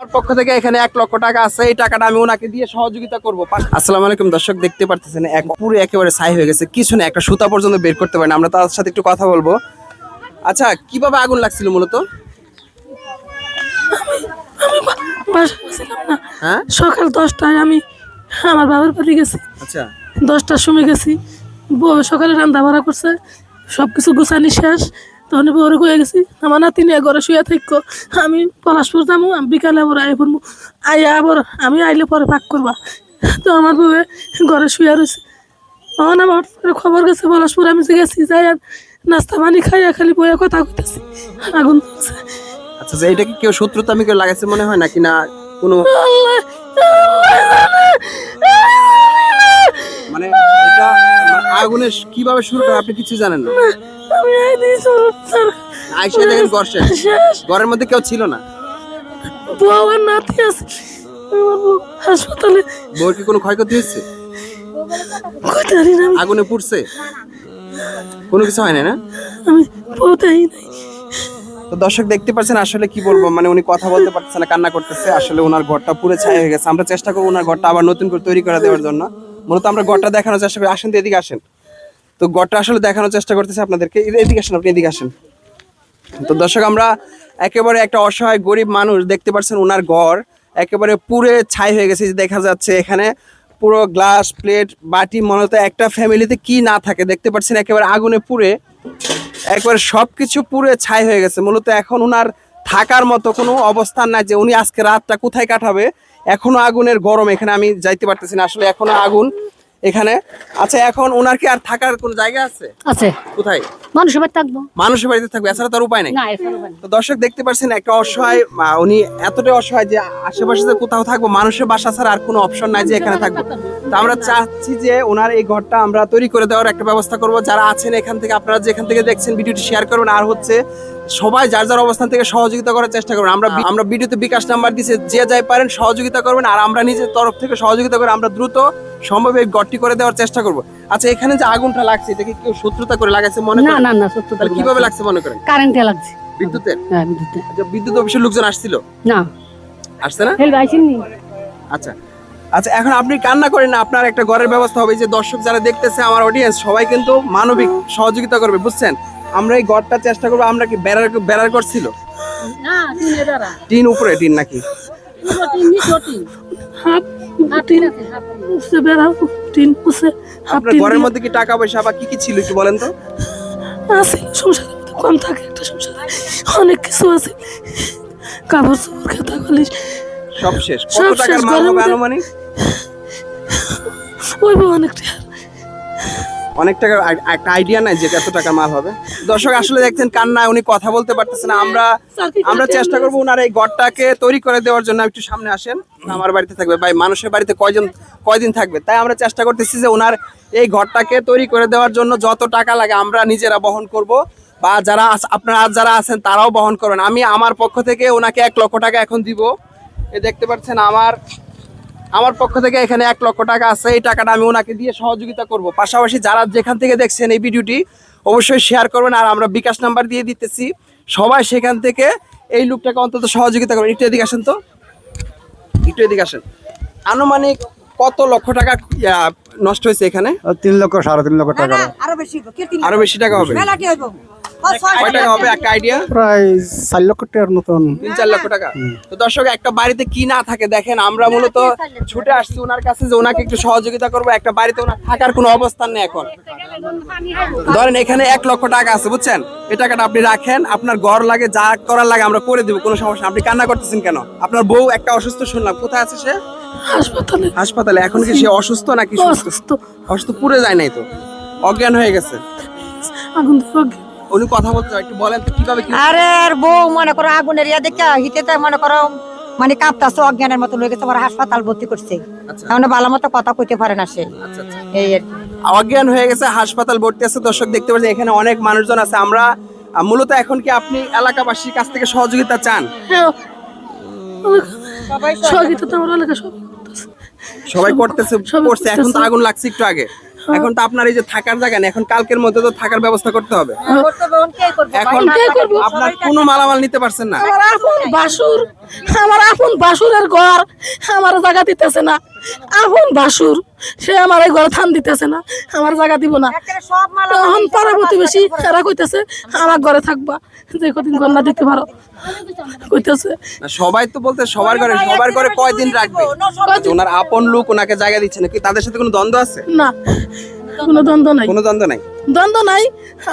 আমার পক্ষ থেকে এখানে এক লক্ষ টাকা আছে। এই টাকাটা আমি ওনাকে দিয়ে সহযোগিতা করব। আসসালামু আলাইকুম দর্শক দেখতে পারতেছেন এক পুরো একেবারে ছাই হয়ে গেছে। কিছু না একটা সুতা পর্যন্ত বের করতে পারেন। আমরা তার সাথে একটু কথা বলব। আচ্ছা কীভাবে আগুন লাগছিল মূলত? হ্যাঁ? সকাল দশটায় আমি আমার বাবার বাড়ি গেছি। আচ্ছা। দশটার সময় গেছি। সকালে রান্না বাড়া করছে। সব কিছু গুছানি শেষ। তখন বউরে হয়ে গেছি। আমার নাতি নিয়ে ঘরে শুয়ে থাকো। আমি পলাশপুর যাব আমি বিকালে আবার আই পড়ব আইয়া আবার আমি আইলে পরে পাক করবা। তো আমার বউয়ে ঘরে শুয়ে রয়েছে। তখন আমার খবর গেছে পলাশপুর আমি যে গেছি যাই আর নাস্তা পানি খাইয়া খালি বইয়া কথা কইতেছি। আগুন আচ্ছা এটা কি কেউ শত্রুতা আমি কেউ লাগাইছে মনে হয় নাকি না কোনো মানে এটা মানে আগুনের কীভাবে শুরু করে আপনি কিছু জানেন না? দিয়েছি দেখেন ঘর শেষ। ঘরের মধ্যে কেউ ছিল না। বউ আর নাতি আছে। হাসপাতালে। বউর কি কোনো ক্ষয়ক্ষতি হয়েছে। আগুনে পুড়ছে? কোনো কিছু হয় না না? আমি বউটাই নাই। তো দর্শক দেখতে পাচ্ছেন আসলে কি বলব? মানে উনি কথা বলতে পারতেছে না কান্না করতেছে। আসলে ওনার ঘরটা পুরো ছাই হয়ে গেছে। আমরা চেষ্টা করব ওনার ঘরটা আবার নতুন করে তৈরি করে দেওয়ার জন্য। মূলত আমরা ঘরটা দেখানোর চেষ্টা করি। আসেন তো এদিকে আসেন। তো ঘরটা আসলে দেখানোর চেষ্টা করতেছে আপনাদেরকে। এদিকে আসেন আপনি, এদিকে আসেন। তো দর্শক, আমরা একেবারে একটা অসহায় গরিব মানুষ দেখতে পাচ্ছেন ওনার ঘর। একেবারে পুরে ছাই হয়ে গেছে দেখা যাচ্ছে এখানে। পুরো গ্লাস, প্লেট, বাটি, মূলত একটা ফ্যামিলিতে কি না থাকে দেখতে পাচ্ছেন, একেবারে আগুনে পুড়ে। একবারে সবকিছু পুরে ছাই হয়ে গেছে। মূলত এখন উনার থাকার মতো কোনো অবস্থান নাই যে উনি আজকে রাতটা কোথায় কাটাবে। এখনও আগুনের গরম, এখানে আমি যাইতে পারতেছি না। আসলে এখনও আগুন এখানে। আচ্ছা এখন ওনার কি আর থাকার কোনো জায়গা আছে? আছে। কোথায়? মানুষের বাড়ি থাকব। মানুষের বাড়িতে থাকবে এছাড়া তার উপায় নেই। না এছাড়া। তো দর্শক দেখতে পাচ্ছেন একটা অসহায় উনি এতটাই অসহায় যে আশেপাশে কোথাও থাকব মানুষের বাসা ছাড়া আর কোনো অপশন নাই যে এখানে থাকব। তো আমরা চাচ্ছি যে ওনার এই ঘরটা আমরা তৈরি করে দেওয়ার একটা ব্যবস্থা করব। যারা আছেন এখান থেকে আপনারা যেখান থেকে দেখছেন ভিডিওটি শেয়ার করবেন। আর হচ্ছে সবাই যার যার অবস্থান থেকে সহযোগিতা করার চেষ্টা করবেন। আমরা আমরা ভিডিওতে বিকাশ নাম্বার দিছে যে যাই পারেন সহযোগিতা করবেন আর আমরা নিজের তরফ থেকে সহযোগিতা করে আমরা দ্রুত সম্ভব এই ঘরটি করে দেওয়ার চেষ্টা করব। আচ্ছা এখানে যে আগুনটা লাগছে এটা কি কেউ শত্রুতা করে লাগাইছে মনে না না না তাহলে কীভাবে লাগছে মনে করেন? কারেন্টে লাগছে। বিদ্যুতের? হ্যাঁ বিদ্যুৎ আচ্ছা, বিদ্যুৎ অফিসের লোকজন আসছিল? না। আসছে না? হেল আইসেননি আচ্ছা। আচ্ছা এখন আপনি কান্না করেন না আপনার একটা ঘরের ব্যবস্থা হবে। যে দর্শক যারা দেখতেছে আমার অডিয়েন্স সবাই কিন্তু মানবিক সহযোগিতা করবে বুঝছেন? আমরা এই ঘরটা চেষ্টা করব আমরা কি বেড়ার বেড়ার ঘর ছিল? না তিন এদারা টিন উপরে টিন নাকি? ঘরের মধ্যে কি টাকা পয়সা বা কি কি ছিল একটু বলেন তো? আছে কম থাকে একটা সংসারে অনেক কিছু আছে। কাপড় চোপড় খেতা কলিস সব শেষ। কত সব শেষ, ঘরের মধ্যে- আনুমানিক? ওই অনেকটা। অনেক টাকার আই- একটা আইডিয়া নাই যে এত টাকার মাল হবে। দর্শক আসলে দেখছেন কান্নায় উনি কথা বলতে পারতেছেন আমরা আমরা চেষ্টা করব ওনার এই ঘরটাকে তৈরি করে দেওয়ার জন্য একটু সামনে আসেন। আমার বাড়িতে থাকবে। ভাই মানুষের বাড়িতে কয়জন কয়দিন থাকবে? তাই আমরা চেষ্টা করতেছি যে ওনার এই ঘরটাকে তৈরি করে দেওয়ার জন্য যত টাকা লাগে আমরা নিজেরা বহন করব। বা যারা আপনারা যারা আছেন তারাও বহন করবেন। আমি আমার পক্ষ থেকে ওনাকে এক লক্ষ টাকা এখন দিব। এ দেখতে পাচ্ছেন আমার আমার পক্ষ থেকে এখানে এক লক্ষ টাকা আছে। এই টাকাটা আমি ওনাকে দিয়ে সহযোগিতা করব। পাশাপাশি যারা যেখান থেকে দেখছেন এই ভিডিওটি অবশ্যই শেয়ার করবেন আর আমরা বিকাশ নাম্বার দিয়ে দিতেছি। সবাই সেখান থেকে এই লোকটাকে অন্তত সহযোগিতা করবেন। একটু এদিকে আসেন তো। একটু এদিকে আসেন। আনুমানিক কত লক্ষ টাকা নষ্ট হয়েছে এখানে? তিন লক্ষ সাড়ে তিন লক্ষ টাকা। আরও বেশি আরও বেশি টাকা হবে? মেলাটি হইব ও ছয় কয় টাকা হবে একটা আইডিয়া প্রায় চার লক্ষ টাকার মতন। তিন চার লক্ষ টাকা। তো দর্শক একটা বাড়িতে কি না থাকে দেখেন আমরা মূলত ছুটে আসছি ওনার কাছে যে ওনাকে একটু সহযোগিতা করব। একটা বাড়িতে ওনার থাকার কোনো অবস্থান নেই এখন। ধরেন এখানে এক লক্ষ টাকা আছে বুঝছেন? এই টাকাটা আপনি রাখেন আপনার ঘর লাগে যা করার লাগে আমরা করে দিব কোনো সমস্যা আপনি কান্না করতেছেন কেন? আপনার বউ একটা অসুস্থ শুনলাম। কোথায় আছে সে? হাসপাতালে। হাসপাতালে। এখন কি সে অসুস্থ নাকি সুস্থ? অসুস্থ। অসুস্থ পুরে যায় নাই তো? অজ্ঞান হয়ে গেছে। আগুন। উনি কথা বলতে একটু বলেন তো কীভাবে আরে আর বউ মনে করো আগুনের ইয়া দেখে হিতেতে মনে করো মানে কাঁপতাছে অজ্ঞানের মতো লয়ে গেছে আমার হাসপাতাল ভর্তি করছে। আচ্ছা। ভালো মতো কথা কইতে পারে না সে। আচ্ছা আচ্ছা। এই আর অজ্ঞান হয়ে গেছে হাসপাতাল ভর্তি আছে দর্শক দেখতে পাচ্ছেন এখানে অনেক মানুষজন আছে। আমরা মূলত এখন কি আপনি এলাকাবাসীর কাছ থেকে সহযোগিতা চান? হ্যাঁ, সহযোগিতা তো আমার এলাকা সব। সবাই করতেছে করছে এখন তো আগুন লাগছে একটু আগে। এখন তো আপনার এই যে থাকার জায়গা নেই এখন কালকের মধ্যে তো থাকার ব্যবস্থা করতে হবে। এখন কে করব? আপনার কোনো মালামাল নিতে পারছেন না। আমার আপন বাসুর আমার আপন বাসুরের ঘর আমার জায়গা দিতেছে না। আপন বাসুর। সে আমার এই ঘরে থান দিতেছে না আমার জায়গা দিব না। তখন পাড়া প্রতিবেশী এরা কইতেছে আমার ঘরে থাকবা যে কদিন ঘর না দিতে পারো। কইতেছে। সবাই তো বলতে সবার ঘরে সবার ঘরে কয়দিন রাখবে? ওনার আপন লোক ওনাকে জায়গা দিচ্ছে নাকি? তাদের সাথে কোনো দ্বন্দ্ব আছে? না কোনো দ্বন্দ্ব নাই। কোনো দ্বন্দ্ব নাই? দ্বন্দ্ব নাই।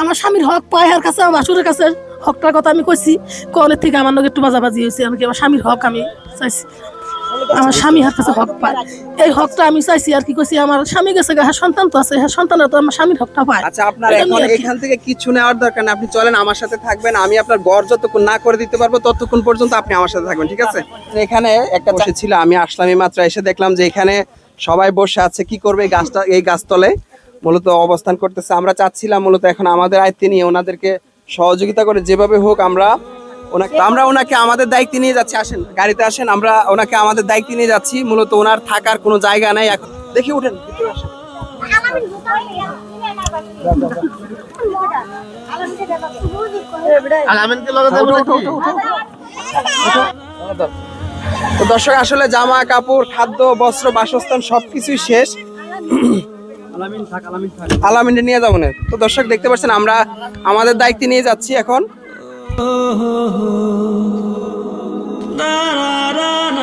আমার স্বামীর হক পায় আর কাছে আমার বাসুরের কাছে হকটার কথা আমি কইছি। কনের থেকে আমার লগে একটু বাজাবাজি হয়েছে আমি কি আমার স্বামীর হক আমি চাইছি? আমার স্বামী হার কাছে হক পায়। এই হকটা আমি চাইছি আর কি কইছি আমার স্বামী গেছে গা, হ্যাঁ সন্তান তো আছে হ্যাঁ সন্তানের তো আমার স্বামীর হকটা পায়। আচ্ছা আপনার এখন। এখান থেকে কিছু নেওয়ার দরকার নেই আপনি চলেন আমার সাথে থাকবেন আমি আপনার গড় যতক্ষণ না করে দিতে পারব ততক্ষণ পর্যন্ত আপনি আমার সাথে থাকবেন ঠিক আছে? এখানে একটা বসে ছিল আমি আসলাম এই মাত্র এসে দেখলাম যে এখানে সবাই বসে আছে কি করবে এই গাছটা এই গাছতলে? মূলত অবস্থান করতেছে আমরা চাচ্ছিলাম মূলত এখন আমাদের আয়ত্তে নিয়ে ওনাদেরকে সহযোগিতা করে যেভাবে হোক আমরা ওনাকে আমরা ওনাকে আমাদের দায়িত্ব নিয়ে যাচ্ছি, আসেন, গাড়িতে আসেন, আমরা ওনাকে আমাদের দায়িত্ব নিয়ে যাচ্ছি, মূলত ওনার থাকার কোনো জায়গা নাই এখন। দেখি উঠেন। তো দর্শক, আসলে জামা, কাপড়, খাদ্য, বস্ত্র, বাসস্থান সবকিছুই শেষ। আলামিনে নিয়ে যাব না। তো দর্শক, দেখতে পাচ্ছেন, আমরা আমাদের দায়িত্ব নিয়ে যাচ্ছি এখন। da da da da